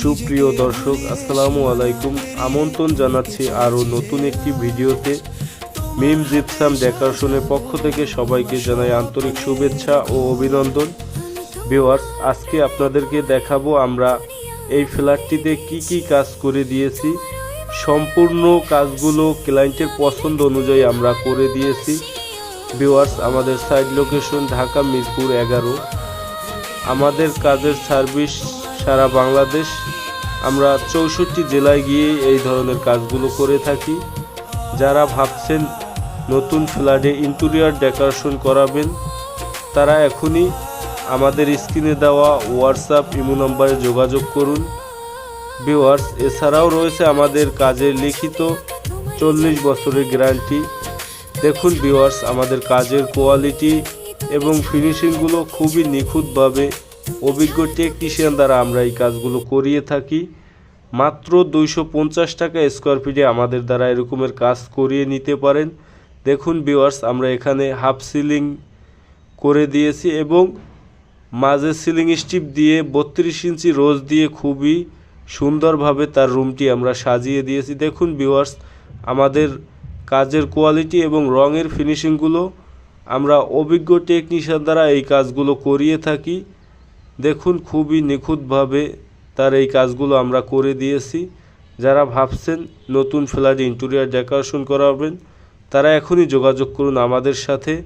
সুপ্রিয় দর্শক, আসসালামু আলাইকুম। আমন্ত্রণ জানাচ্ছি আরও নতুন একটি ভিডিওতে। মিম জিপসাম ডেকারশনের পক্ষ থেকে সবাইকে জানাই আন্তরিক শুভেচ্ছা ও অভিনন্দন। ভিওয়ার্স আজকে আপনাদেরকে দেখাবো আমরা এই ফ্ল্যাটটিতে কি কি কাজ করে দিয়েছি। সম্পূর্ণ কাজগুলো ক্লায়েন্টের পছন্দ অনুযায়ী আমরা করে দিয়েছি। ভিওয়ার্স আমাদের সাইড লোকেশন ঢাকা মিরপুর এগারো। আমাদের কাজের সার্ভিস সারা বাংলাদেশ। আমরা চৌষট্টি জেলায় গিয়ে এই ধরনের কাজগুলো করে থাকি। যারা ভাবছেন নতুন ফ্ল্যাটে ইন্টেরিয়ার ডেকোরেশন করাবেন, তারা এখনই আমাদের স্ক্রিনে দেওয়া হোয়াটসঅ্যাপ ইমো নম্বরে যোগাযোগ করুন। ভিওয়ার্স এছাড়াও রয়েছে আমাদের কাজের লিখিত চল্লিশ বছরের গ্যারান্টি। দেখুন ভিওয়ার্স আমাদের কাজের কোয়ালিটি এবং ফিনিশিংগুলো খুবই নিখুঁতভাবে অভিজ্ঞ টেকনিশিয়ান দ্বারা আমরা এই কাজগুলো করিয়ে থাকি। মাত্র দুইশো পঞ্চাশ টাকা স্কোয়ার ফিটে আমাদের দ্বারা এরকমের কাজ করিয়ে নিতে পারেন। দেখুন ভিওয়ার্স আমরা এখানে হাফ সিলিং করে দিয়েছি এবং মাঝে সিলিং স্টিপ দিয়ে বত্রিশ ইঞ্চি রোজ দিয়ে খুবই সুন্দরভাবে তার রুমটি আমরা সাজিয়ে দিয়েছি। দেখুন ভিউয়ার্স আমাদের কাজের কোয়ালিটি এবং রঙের ফিনিশিংগুলো আমরা অভিজ্ঞ টেকনিশিয়ান দ্বারা এই কাজগুলো করিয়ে থাকি। দেখুন, খুবই নিখুঁতভাবে তার এই কাজগুলো আমরা করে দিয়েছি। যারা ভাবছেন নতুন ফ্ল্যাট ইন্টেরিয়ার ডেকোরেশন করাবেন, তারা এখনই যোগাযোগ করুন আমাদের সাথে।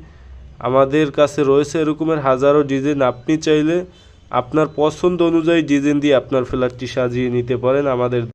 আমাদের কাছে রয়েছে এরকমের হাজারো ডিজাইন। আপনি চাইলে আপনার পছন্দ অনুযায়ী ডিজাইন দিয়ে আপনার ফ্ল্যাটটি সাজিয়ে নিতে পারেন আমাদের